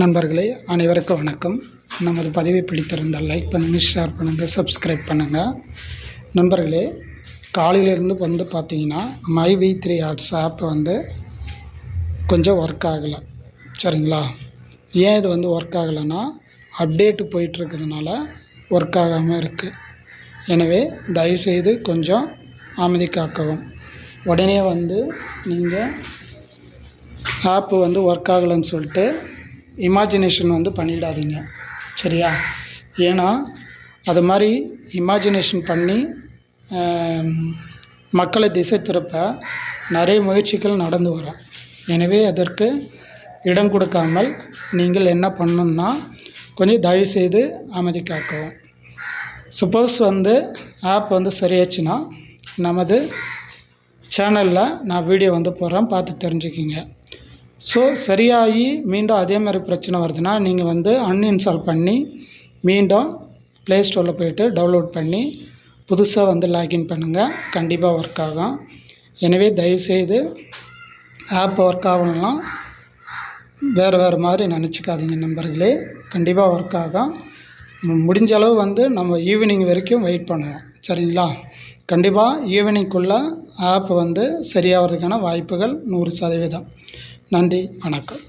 நண்பர்களே அனைவருக்கும் வணக்கம். நமது பதிவை பிடித்திருந்தால் லைக் பண்ணுங்கள் ஷேர் பண்ணுங்கள் சப்ஸ்கிரைப் பண்ணுங்கள் நண்பர்களே காலையிலேருந்து வந்து பார்த்தீங்கன்னா my V three arts app வந்து கொஞ்சம் ஒர்க் ஆகலை. சரிங்களா? ஏன் இது வந்து ஒர்க் ஆகலைன்னா அப்டேட்டு போயிட்டுருக்கிறதுனால ஒர்க் ஆகாமல் இருக்குது எனவே தயவுசெய்து கொஞ்சம் அமைதி காக்கவும். உடனே வந்து நீங்கள் ஆப்பு வந்து ஒர்க் ஆகலைன்னு சொல்லிட்டு இமேஜினேஷன் வந்து பண்ணிடாதீங்க. சரியா? ஏன்னா அது மாதிரி இமேஜினேஷன் பண்ணி மக்களை திசை திருப்ப நிறைய முயற்சிகள் நடந்து வரும். எனவே அதற்கு இடம் கொடுக்காமல் நீங்கள் என்ன பண்ணணும்னா கொஞ்சம் தயவுசெய்து அமைதி காக்கவும். சப்போஸ் வந்து ஆப் வந்து சரியாச்சுன்னா நமது சேனலில் நான் வீடியோ வந்து போடுறேன் பார்த்து தெரிஞ்சுக்கிங்க. ஸோ சரியாகி மீண்டும் அதே மாதிரி பிரச்சனை வருதுன்னா நீங்கள் வந்து அன்இன்ஸ்டால் பண்ணி மீண்டும் ப்ளே ஸ்டோரில் போயிட்டு டவுன்லோட் பண்ணி புதுசாக வந்து லாகின் பண்ணுங்கள் கண்டிப்பாக ஒர்க் ஆகும். எனவே தயவுசெய்து ஆப் ஒர்க் ஆகணும்னா வேறு வேறு மாதிரி நினச்சிக்காதீங்க நண்பர்களே. கண்டிப்பாக ஒர்க் ஆகும். முடிஞ்ச அளவு வந்து நம்ம ஈவினிங் வரைக்கும் வெயிட் பண்ணுவோம். சரிங்களா? கண்டிப்பாக ஈவினிங்குள்ளே ஆப் வந்து சரியாகிறதுக்கான வாய்ப்புகள் நூறு சதவீதம். நன்றி வணக்கம்.